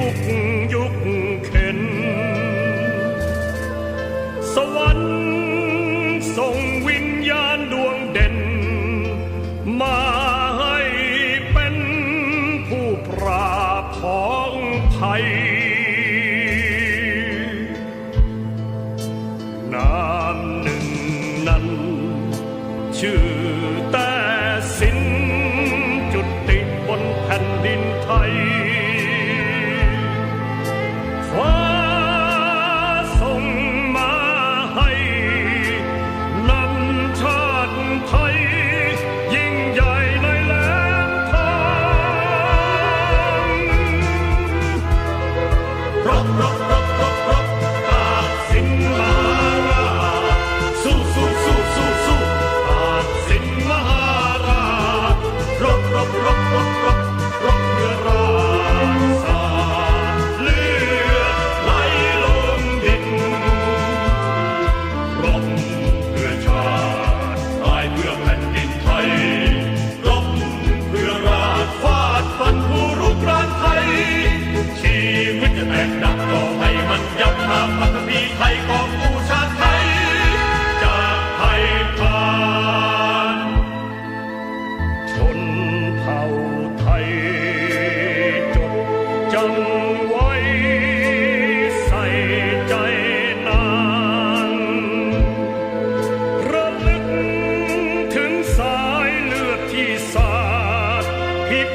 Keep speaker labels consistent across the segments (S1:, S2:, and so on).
S1: gucken จะแตกดับก็ให้มันยับมาพักพีไทยของกูชาติไทยจากไทยพาน
S2: ชนเผ่าไทยจดจำไว้ใส่ใจนานระลึกถึงสายเลือดที่สาดพิษ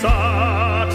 S2: sat,